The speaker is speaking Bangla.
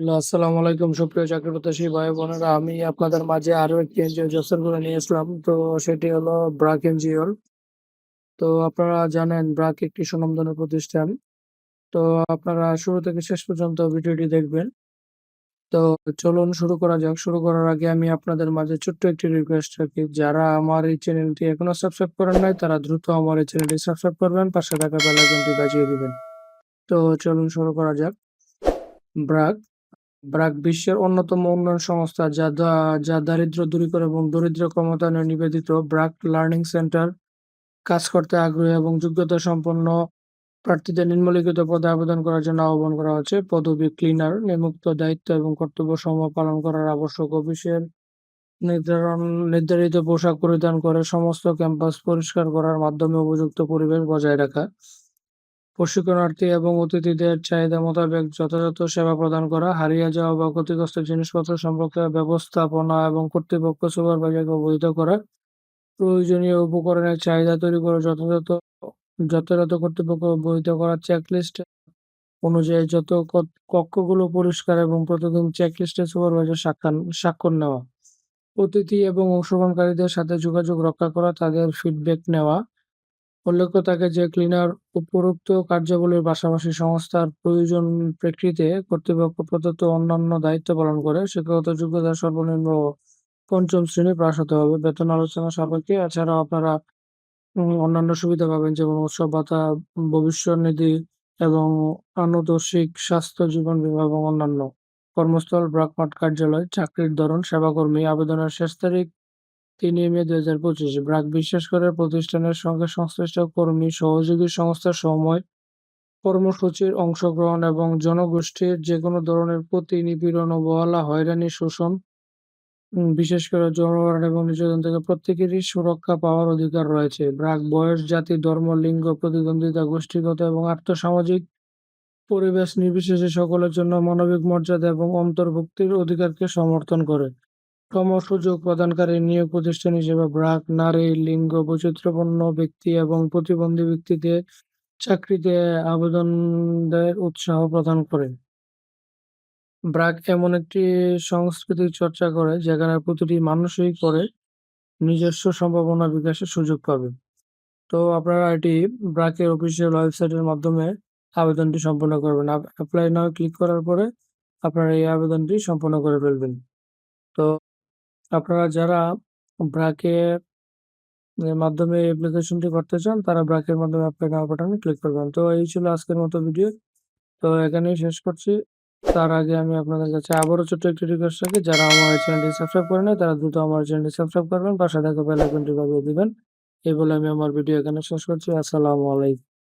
আসসালামু আলাইকুম। সুপ্রিয় চাকরি প্রত্যাশী ভাই বোনেরা আমি আপনাদের মাঝে আরও একটি এনজিও জসর করে নিয়ে আসলাম। তো সেটি হলো ব্রাক এনজিওর। তো আপনারা জানেন, ব্রাক একটি সুনামধন্য প্রতিষ্ঠান। তো আপনারা শুরু থেকে শেষ পর্যন্ত ভিডিওটি দেখবেন। তো চলুন শুরু করা যাক। শুরু করার আগে আমি আপনাদের মাঝে ছোট্ট একটি রিকোয়েস্ট রাখি। যারা আমার এই চ্যানেলটি এখনও সাবস্ক্রাইব করেন নাই, তারা দ্রুত আমার এই চ্যানেলটি সাবস্ক্রাইব করবেন, পাশে থাকা বেল আইকনটি বাজিয়ে দিবেন। তো চলুন শুরু করা যাক। ব্রাক ব্রাক বিশ্বের অন্যতম উন্নয়ন সংস্থা যা যা দারিদ্র্য দূরীকরণ এবং দরিদ্র ক্ষমতায়নে নিবেদিত ব্রাক লার্নিং সেন্টার কাজ করতে আগ্রহী এবং যোগ্যতা সম্পন্ন প্রার্থীদের নিম্নলিখিত পদে আবেদন করার জন্য আহ্বান করা হচ্ছে। পদবি ক্লিনার, নিমুক্ত দায়িত্ব এবং কর্তব্য সমূহ পালন করার আবশ্যক অফিসের নির্ধারণ, নির্ধারিত পোশাক পরিধান করে সমস্ত ক্যাম্পাস পরিষ্কার করার মাধ্যমে উপযুক্ত পরিবেশ বজায় রাখা। প্রশিক্ষণার্থী এবং অতিথিদের চাহিদা মোতাবেক যথাযথ সেবা প্রদান করা, হারিয়ে যাওয়া বা ক্ষতিগ্রস্ত জিনিসপত্র সম্পর্কে ব্যবস্থাপনা এবং কর্তৃপক্ষ সুপারভাইজারকে অবহিত করা, প্রয়োজনীয় উপকরণের চাহিদা তৈরি করে, যথাযথ যথাযথ কর্তৃপক্ষ অবহিত করা চেকলিস্ট অনুযায়ী যত কক্ষগুলো পরিষ্কার এবং প্রতিদিন চেকলিস্টে সুপারভাইজার স্বাক্ষর স্বাক্ষর নেওয়া, অতিথি এবং অংশগ্রহণকারীদের সাথে যোগাযোগ রক্ষা করা, তাদের ফিডব্যাক নেওয়া উল্লেখ্য থাকে যে ক্লিনার উপরোক্ত কার্যাবলীর পাশাপাশি সংস্থার প্রয়োজন প্রেক্ষিতে কর্তৃপক্ষ প্রদত্ত অন্যান্য দায়িত্ব পালন করে শিক্ষাগত যোগ্যতা সর্বনিম্ন পঞ্চম শ্রেণি পাশ হতে হবে। বেতন আলোচনা সাপেক্ষে, এছাড়াও আপনারা অন্যান্য সুবিধা পাবেন, যেমন উৎসব, ভাতা, ভবিষ্যৎ নিধি এবং আনুতোষিক স্বাস্থ্য, জীবন বীমা এবং অন্যান্য। কর্মস্থল ব্রাকমার্ট কার্যালয়, চাকরির ধরন, সেবাকর্মী, আবেদনের শেষ তারিখ তিনই মে দুই হাজার পঁচিশ ব্রাক বিশ্বাস করে প্রতিষ্ঠানের সঙ্গে সংশ্লিষ্ট কর্মী সহযোগী সংস্থার সময় কর্মসূচির অংশগ্রহণ এবং জনগোষ্ঠীর যে কোনো ধরনের প্রতি নিপীড়ন অবহেলা হয়রানি শোষণ বিশেষ করে জনগণ এবং নির্যাতন থেকে প্রত্যেকেরই সুরক্ষা পাওয়ার অধিকার রয়েছে। ব্রাক বয়স, জাতি, ধর্ম, লিঙ্গ, প্রতিদ্বন্দ্বিতা, গোষ্ঠীগত এবং আর্থসামাজিক পরিবেশ নির্বিশেষে সকলের জন্য মানবিক মর্যাদা এবং অন্তর্ভুক্তির অধিকারকে সমর্থন করে। সম সুযোগ প্রদানকারী নিয়োগ প্রতিষ্ঠান হিসেবে ব্রাক নারী লিঙ্গ বৈচিত্র্যপূর্ণ ব্যক্তি এবং প্রতিবন্ধী ব্যক্তিদের চাকরিতে আবেদনদের উৎসাহ প্রদান করে। ব্রাক এমন একটি সংস্কৃতির চর্চা করে, যেখানে প্রতিটি মানুষই করে নিজস্ব সম্ভাবনা বিকাশের সুযোগ পাবে। তো আপনারা এটি ব্রাকের অফিসিয়াল ওয়েবসাইটের মাধ্যমে আবেদনটি সম্পন্ন করবেন। অ্যাপ্লাই নাও ক্লিক করার পরে আপনারা এই আবেদনটি সম্পন্ন করে ফেলবেন। তো আপনারা যারা ব্রাকের মাধ্যমে অ্যাপ্লিকেশনটি করতে চান, তারা ব্রাকের মাধ্যমে অ্যাপ্লাই নাও বাটনে ক্লিক করবেন। তো এই ছিল আজকের মতো ভিডিও তো এখানেই শেষ করছি। তার আগে আমি আপনাদের কাছে আবারও ছোট্ট একটি রিকোয়েস্ট রাখি। যারা আমার চ্যানেলটি সাবস্ক্রাইব করে নেয় তারা দ্রুত আমার চ্যানেলটি সাবস্ক্রাইব করবেন। পাশে থাকা বেল বাজিয়ে দিবেন। এই বলে আমি আমার ভিডিও এখানে শেষ করছি। আসসালামু আলাইকুম।